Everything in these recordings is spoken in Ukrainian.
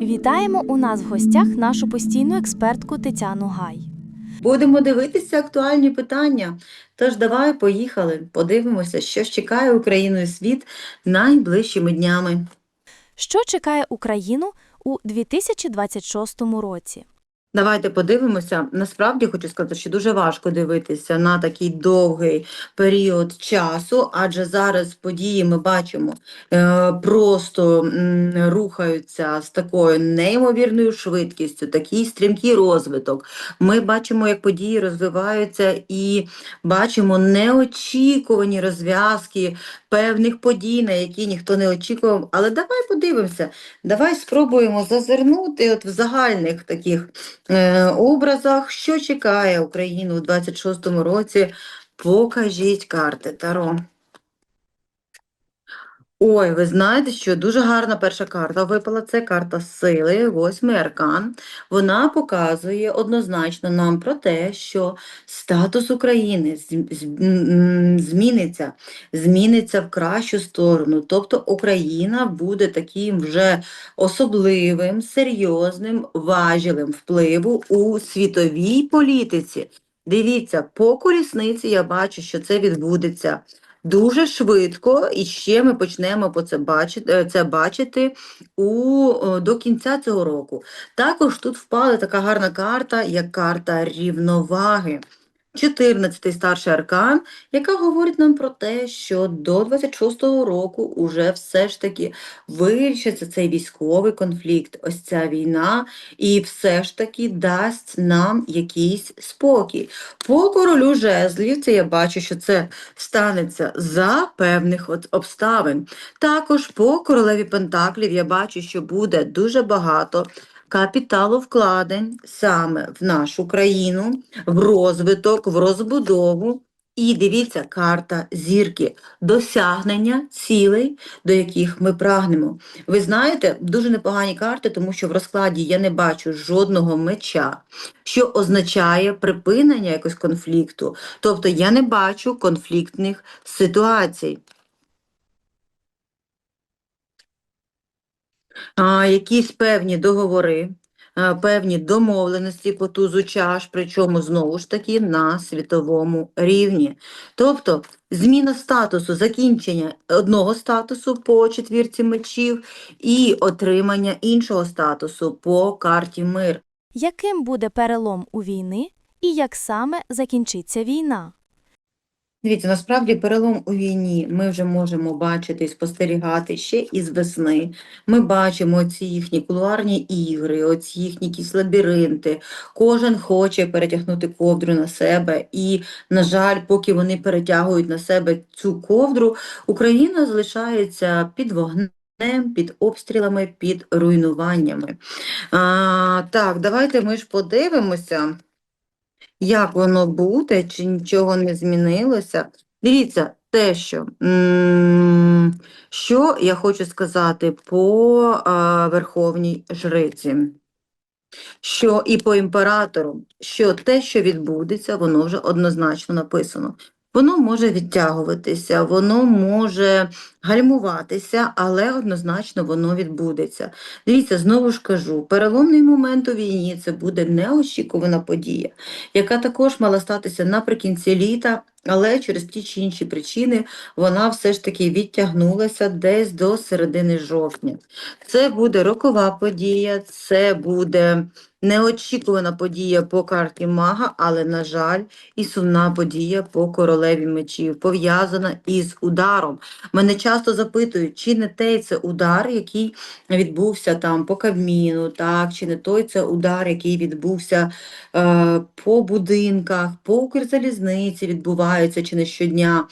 Вітаємо у нас в гостях нашу постійну експертку Тетяну Гай. Будемо дивитися актуальні питання. Тож давай поїхали, подивимося, що ж чекає Україну і світ найближчими днями. Що чекає Україну у 2026 році? Давайте подивимося. Насправді хочу сказати, що дуже важко дивитися на такий довгий період часу, адже зараз події ми бачимо е, просто рухаються з такою неймовірною швидкістю, такий стрімкий розвиток. Ми бачимо, як події розвиваються, і бачимо неочікувані розв'язки певних подій, на які ніхто не очікував. Але давай подивимося, давай спробуємо зазирнути от в загальних таких образах, що чекає Україну у 26-му році. Покажіть карти Таро. Ой, ви знаєте, що дуже гарна перша карта випала. Це карта сили, восьмий аркан. Вона показує однозначно нам про те, що статус України зміниться, зміниться в кращу сторону. Тобто Україна буде таким вже особливим, серйозним важелем впливу у світовій політиці. Дивіться, по колісниці я бачу, що це відбудеться дуже швидко, і ще ми почнемо по це бачити, е, це бачити у, е, до кінця цього року. Також тут впала така гарна карта, як карта рівноваги. 14-й старший аркан, яка говорить нам про те, що до 26-го року уже все ж таки вирішиться цей військовий конфлікт, ось ця війна, і все ж таки дасть нам якийсь спокій. По королю жезлів, це я бачу, що це станеться за певних обставин. Також по королеві Пентаклів я бачу, що буде дуже багато капіталу вкладень саме в нашу країну, в розвиток, в розбудову. І дивіться, карта зірки, досягнення цілей, до яких ми прагнемо. Ви знаєте, дуже непогані карти, тому що в розкладі я не бачу жодного меча, що означає припинення якогось конфлікту. Тобто я не бачу конфліктних ситуацій. Якісь певні договори, певні домовленості по тузу чаш, причому знову ж таки на світовому рівні. Тобто зміна статусу, закінчення одного статусу по четвірці мечів і отримання іншого статусу по карті мир. Яким буде перелом у війни і як саме закінчиться війна? Дивіться, насправді перелом у війні ми вже можемо бачити і спостерігати ще із весни. Ми бачимо ці їхні кулуарні ігри, оці їхні якісь лабіринти. Кожен хоче перетягнути ковдру на себе. І, на жаль, поки вони перетягують на себе цю ковдру, Україна залишається під вогнем. Під обстрілами, під руйнуваннями. А, так, давайте ми ж подивимося як воно буде, чи нічого не змінилося. Дивіться, те, що, що я хочу сказати по Верховній Жриці, що і по імператору, що те, що відбудеться, воно вже однозначно написано. Воно може відтягуватися, воно може гальмуватися, але однозначно воно відбудеться. Дивіться, знову ж кажу, переломний момент у війні це буде неочікувана подія, яка також мала статися наприкінці літа, але через ті чи інші причини вона все ж таки відтягнулася десь до середини жовтня. Це буде рокова подія, це буде неочікувана подія по карті мага, але, на жаль, і сумна подія по королеві мечів, пов'язана із ударом. Мене часто запитують, чи не той це удар, який відбувся там по Кабміну, так, чи не той це удар, який відбувся е, по будинках, по Укрзалізниці відбувається чи не щодня.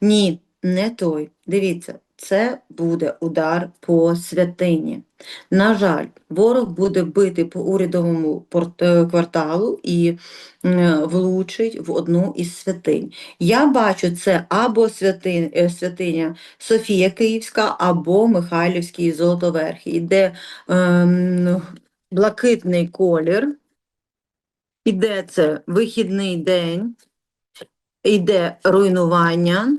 Ні, не той. Дивіться, це буде удар по святині. На жаль, ворог буде бити по урядовому е, кварталу і е, влучить в одну із святинь. Я бачу це або е, святиня Софія Київська, або Михайлівський Золотоверхий, іде ем, блакитний колір, іде це вихідний день, іде руйнування,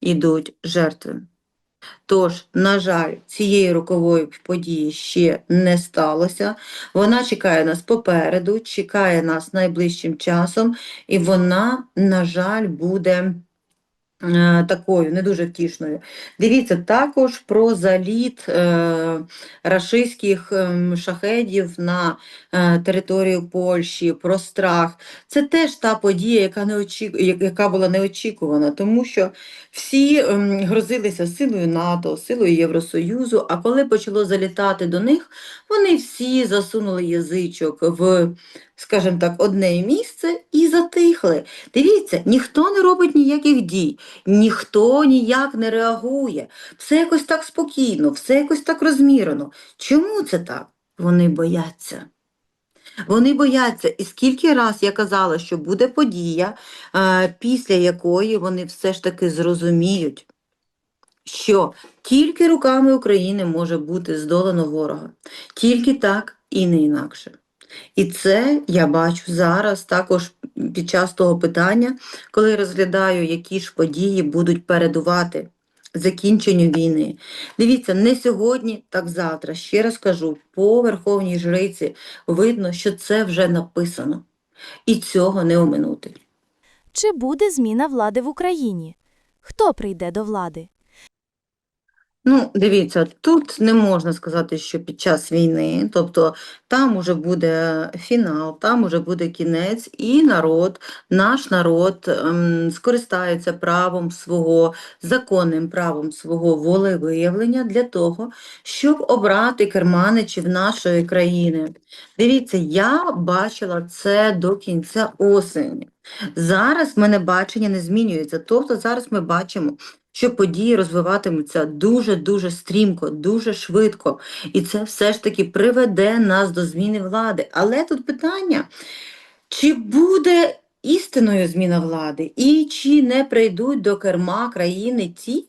йдуть жертви. Тож, на жаль, цієї рокової події ще не сталося. Вона чекає нас попереду, чекає нас найближчим часом, і вона, на жаль, буде такою не дуже втішною. Дивіться, також про заліт е, рашистських ем, шахедів на е, територію Польщі, про страх. Це теж та подія, яка, не очі... яка була неочікувана, тому що всі ем, грозилися силою НАТО, силою Євросоюзу, а коли почало залітати до них, вони всі засунули язичок в, скажімо так, одне місце і затихли. Дивіться, ніхто не робить ніяких дій, ніхто ніяк не реагує. Все якось так спокійно, все якось так розмірено. Чому це так? Вони бояться. Вони бояться, і скільки раз я казала, що буде подія, е, після якої вони все ж таки зрозуміють, що тільки руками України може бути здолано ворога, тільки так і не інакше. І це я бачу зараз також під час того питання, коли розглядаю, які ж події будуть передувати закінченню війни. Дивіться, не сьогодні, так завтра. Ще раз кажу, по Верховній Жриці видно, що це вже написано. І цього не оминути. Чи буде зміна влади в Україні? Хто прийде до влади? Ну, дивіться, тут не можна сказати, що під час війни, тобто там уже буде фінал, там уже буде кінець, і народ, наш народ ем, скористається правом свого, законним правом свого волевиявлення для того, щоб обрати керманичів нашої країни. Дивіться, я бачила це до кінця осені. Зараз в мене бачення не змінюється. Тобто зараз ми бачимо, що події розвиватимуться дуже-дуже стрімко, дуже швидко. І це все ж таки приведе нас до зміни влади. Але тут питання, чи буде істинною зміна влади, і чи не прийдуть до керма країни ті,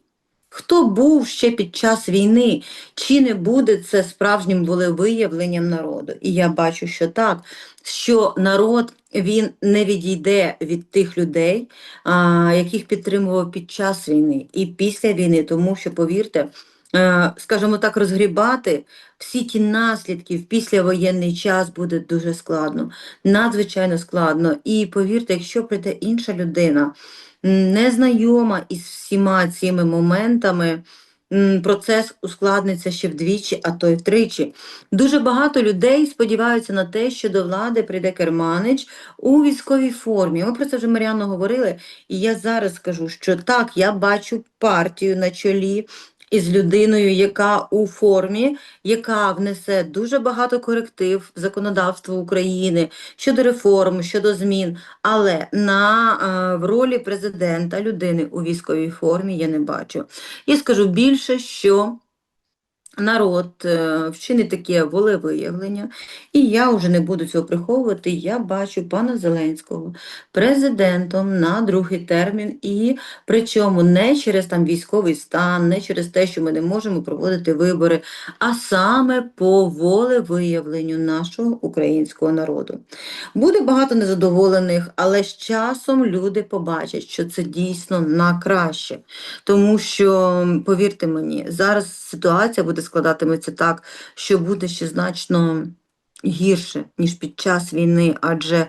хто був ще під час війни, чи не буде це справжнім волевиявленням народу? І я бачу, що так, що народ він не відійде від тих людей, а, яких підтримував під час війни і після війни, тому що, повірте, е, скажімо так, розгрібати всі ті наслідки в післявоєнний час буде дуже складно, надзвичайно складно. І повірте, якщо прийде інша людина, незнайома із всіма цими моментами, процес ускладниться ще вдвічі, а то й втричі. Дуже багато людей сподіваються на те, що до влади прийде керманич у військовій формі. Ми про це вже Маріанно говорили, і я зараз скажу, що так, я бачу партію на чолі із людиною, яка у формі, яка внесе дуже багато коректив в законодавство України щодо реформ, щодо змін. Але на е, в ролі президента людини у військовій формі я не бачу. І скажу більше, що народ е, вчинить таке волевиявлення, і я вже не буду цього приховувати. Я бачу пана Зеленського президентом на другий термін, і причому не через там військовий стан, не через те, що ми не можемо проводити вибори, а саме по волевиявленню нашого українського народу. Буде багато незадоволених, але з часом люди побачать, що це дійсно на краще. Тому що, повірте мені, зараз ситуація буде складатиметься так, що буде ще значно гірше, ніж під час війни, адже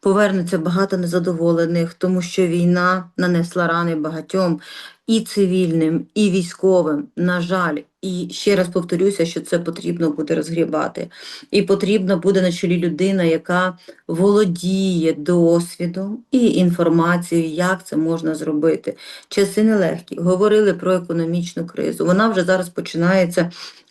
повернеться багато незадоволених, тому що війна нанесла рани багатьом і цивільним, і військовим, на жаль. І ще раз повторюся, що це потрібно буде розгрібати. І потрібна буде на чолі людина, яка володіє досвідом і інформацією, як це можна зробити. Часи нелегкі. Говорили про економічну кризу. Вона вже зараз починається.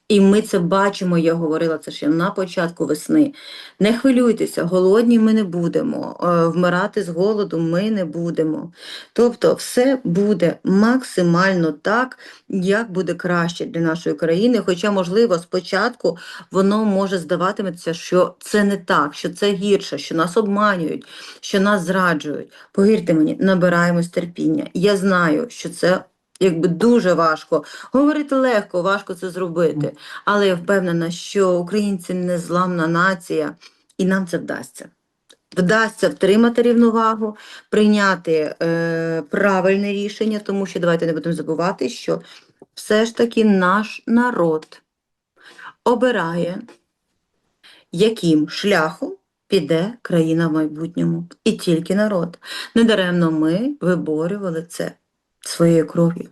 І ми це бачимо, я говорила це ще на початку весни. Не хвилюйтеся, голодні ми не будемо, е, вмирати з голоду ми не будемо. Тобто все буде максимально так, як буде краще для нашої країни. Хоча, можливо, спочатку воно може здаватиметься, що це не так, що це гірше, що нас обманюють, що нас зраджують. Повірте мені, набираємось терпіння. Я знаю, що це якби дуже важко. Говорити легко, важко це зробити. Але я впевнена, що українці незламна нація, і нам це вдасться. вдасться втримати рівновагу, прийняти е, правильне рішення, тому що давайте не будемо забувати, що все ж таки наш народ обирає, яким шляхом піде країна в майбутньому. І тільки народ. Недаремно ми виборювали це своєю кров'ю.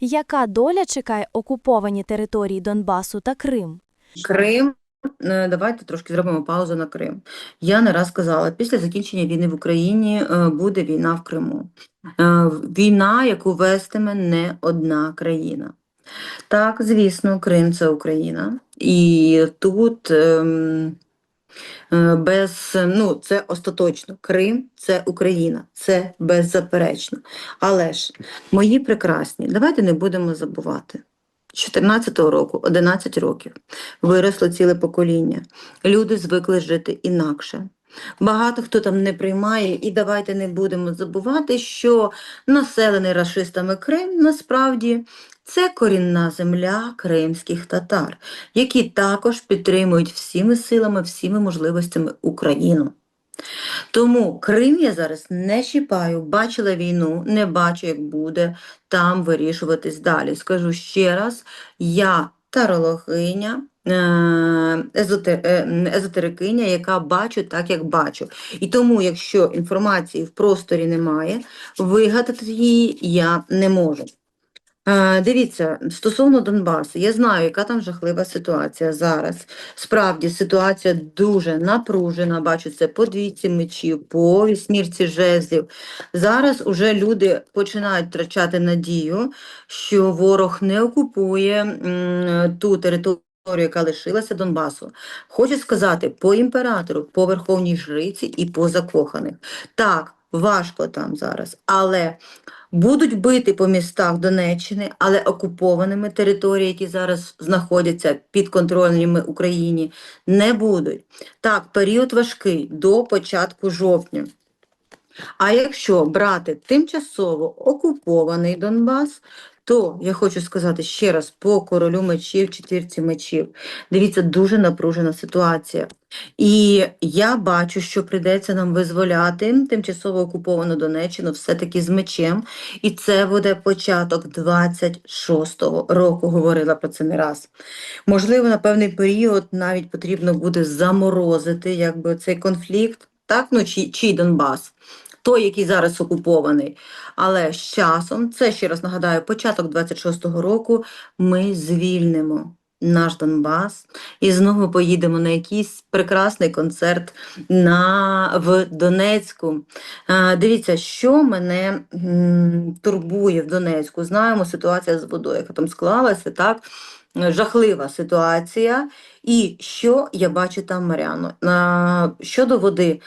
Яка доля чекає окуповані території Донбасу та Крим? Крим. е, Давайте трошки зробимо паузу на Крим. Я не раз казала, після закінчення війни в Україні е, буде війна в Криму. Е, Війна, яку вестиме не одна країна. Так, звісно, Крим це Україна. І тут ем, без, ну, це остаточно. Крим це Україна, це беззаперечно. Але ж, мої прекрасні, давайте не будемо забувати. З 14-го року, 11 років, виросло ціле покоління. Люди звикли жити інакше. Багато хто там не приймає, і давайте не будемо забувати, що населений рашистами Крим насправді це корінна земля кримських татар, які також підтримують всіми силами, всіми можливостями Україну. Тому Крим я зараз не чіпаю, бачила війну, не бачу, як буде там вирішуватись далі. Скажу ще раз, я тарологиня, е, е, езотерикиня, яка бачу так, як бачу. І тому, якщо інформації в просторі немає, вигадати її я не можу. Е, Дивіться, стосовно Донбасу, я знаю, яка там жахлива ситуація зараз. Справді ситуація дуже напружена. Бачу це по двійці мечів, по вісьмірці жезлів. Зараз уже люди починають втрачати надію, що ворог не окупує м, ту територію. Яка лишилася Донбасу. Хочу сказати по імператору, по верховній жриці і по закоханих. Так, важко там зараз, але Будуть бити по містах Донеччини, але окупованими території, які зараз знаходяться під контрольними Україні, не будуть. Так, період важкий до початку жовтня. А якщо брати тимчасово окупований Донбас, то я хочу сказати ще раз по королю мечів, четвірці мечів. Дивіться, дуже напружена ситуація. І я бачу, що прийдеться нам визволяти тимчасово окуповану Донеччину все-таки з мечем. І це буде початок 26-го року, говорила про це не раз. Можливо, на певний період навіть потрібно буде заморозити якби, цей конфлікт, так? Ну, чи, чий Донбас, той, який зараз окупований. Але з часом, це ще раз нагадаю, початок 26-го року ми звільнимо наш Донбас і знову поїдемо на якийсь прекрасний концерт на, в Донецьку. А, дивіться, що мене м, турбує в Донецьку. Знаємо, ситуація з водою, яка там склалася, так? Жахлива ситуація. І що я бачу там, Маріано? А, щодо води,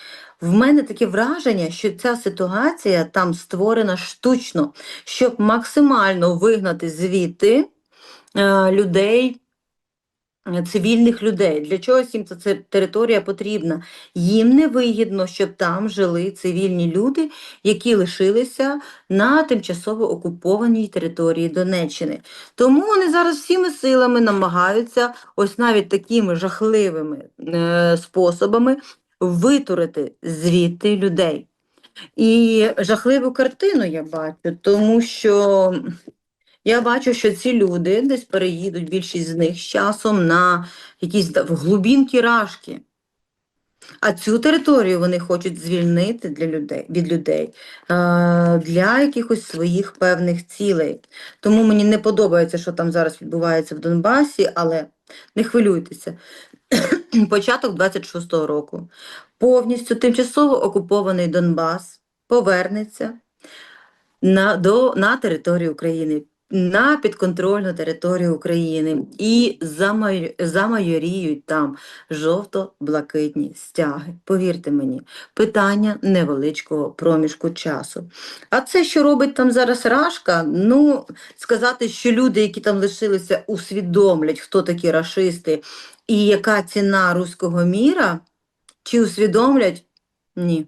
в мене таке враження, що ця ситуація там створена штучно, щоб максимально вигнати звідти е, людей, е, цивільних людей. Для чогось їм ця територія потрібна. Їм не вигідно, щоб там жили цивільні люди, які лишилися на тимчасово окупованій території Донеччини. Тому вони зараз всіми силами намагаються, ось навіть такими жахливими е, способами, витурити звідти людей. І жахливу картину я бачу, тому що я бачу, що ці люди десь переїдуть, більшість з них з часом на якісь глубінки рашки. А цю територію вони хочуть звільнити для людей, від людей для якихось своїх певних цілей. Тому мені не подобається, що там зараз відбувається в Донбасі, але не хвилюйтеся. Початок 26-го року. Повністю тимчасово окупований Донбас повернеться на, до, на територію України, на підконтрольну територію України і замай, замайоріють там жовто-блакитні стяги. Повірте мені, питання невеличкого проміжку часу. А це, що робить там зараз Рашка, ну, сказати, що люди, які там лишилися, усвідомлять, хто такі рашисти і яка ціна руського міра, чи усвідомлять? Ні.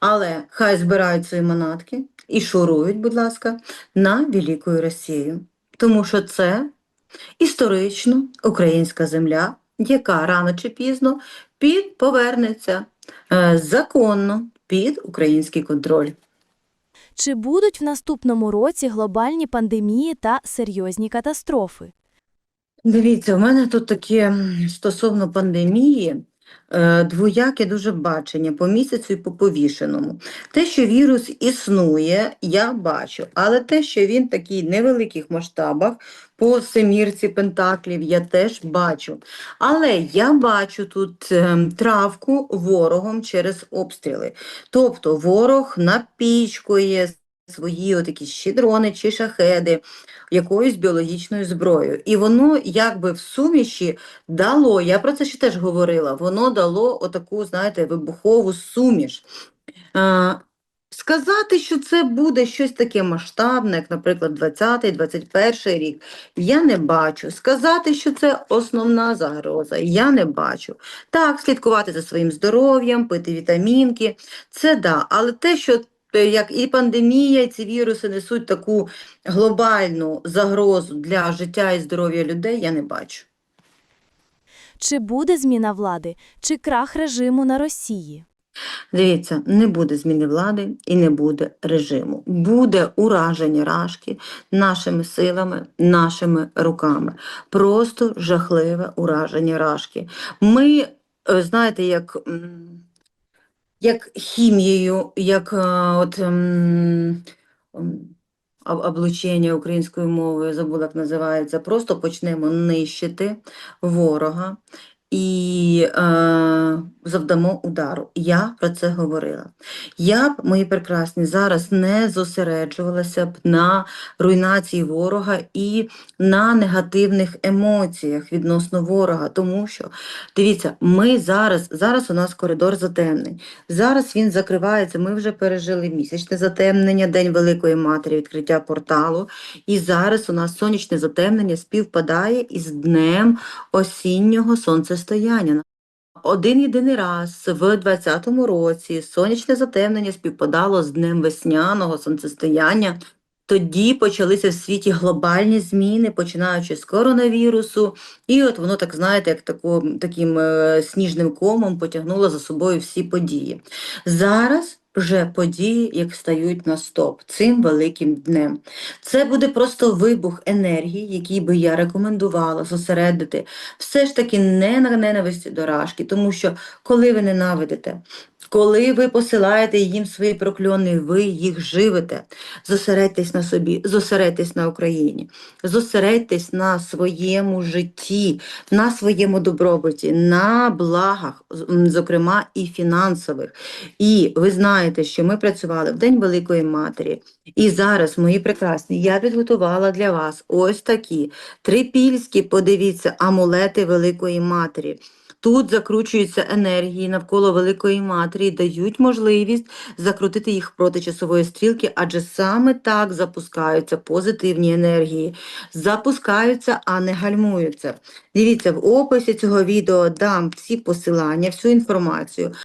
Але хай збирають свої манатки і шурують, будь ласка, на Велику Росію. Тому що це історично українська земля, яка рано чи пізно під, повернеться е, законно під український контроль. Чи будуть в наступному році глобальні пандемії та серйозні катастрофи? Дивіться, у мене тут таке стосовно пандемії. Е, Двояке дуже бачення по місяцю і по повішеному. Те, що вірус існує, я бачу, але те, що він такий невеликих масштабах по семірці пентаклів, я теж бачу. Але я бачу тут ем, травку ворогом через обстріли. Тобто ворог напічкує свої отакі щедрони чи шахеди якоюсь біологічною зброєю. І воно якби в суміші дало, я про це ще теж говорила, воно дало отаку, знаєте, вибухову суміш. Сказати, що це буде щось таке масштабне, як, наприклад, 20-21 рік, я не бачу. Сказати, що це основна загроза, я не бачу. Так, слідкувати за своїм здоров'ям, пити вітамінки, це да. Але те, що як і пандемія, і ці віруси несуть таку глобальну загрозу для життя і здоров'я людей, я не бачу. Чи буде зміна влади, чи крах режиму на Росії? Дивіться, не буде зміни влади і не буде режиму. Буде ураження Рашки нашими силами, нашими руками. Просто жахливе ураження Рашки. Ми, е, знаєте, як, як хімією, як е, от, ем, ем, об- облучення українською мовою, забула, як називається, просто почнемо нищити ворога і е, завдамо удару. Я про це говорила. Я б, мої прекрасні, зараз не зосереджувалася б на руйнації ворога і на негативних емоціях відносно ворога, тому що, дивіться, ми зараз, зараз у нас коридор затемнень. Зараз він закривається, ми вже пережили місячне затемнення, День Великої Матері, відкриття порталу, і зараз у нас сонячне затемнення співпадає із днем осіннього сонцестояння. Один єдиний раз в 20-му році сонячне затемнення співпадало з днем весняного сонцестояння. Тоді почалися в світі глобальні зміни, починаючи з коронавірусу, і от воно так, знаєте, як тако, таким е, сніжним комом потягнуло за собою всі події. Зараз вже події, як стають на стоп цим великим днем. Це буде просто вибух енергії, який би я рекомендувала зосередити все ж таки не на ненависті до Рашки, тому що коли ви ненавидите, коли ви посилаєте їм свої прокльони, ви їх живете. Зосередьтесь на собі, зосередьтесь на Україні, зосередьтесь на своєму житті, на своєму добробуті, на благах, зокрема і фінансових. І ви знаєте, що ми працювали в День Великої Матері. І зараз, мої прекрасні, я підготувала для вас ось такі трипільські, подивіться, амулети Великої Матері. Тут закручуються енергії навколо Великої Матері, і дають можливість закрутити їх проти часової стрілки, адже саме так запускаються позитивні енергії. Запускаються, а не гальмуються. Дивіться, в описі цього відео дам всі посилання, всю інформацію.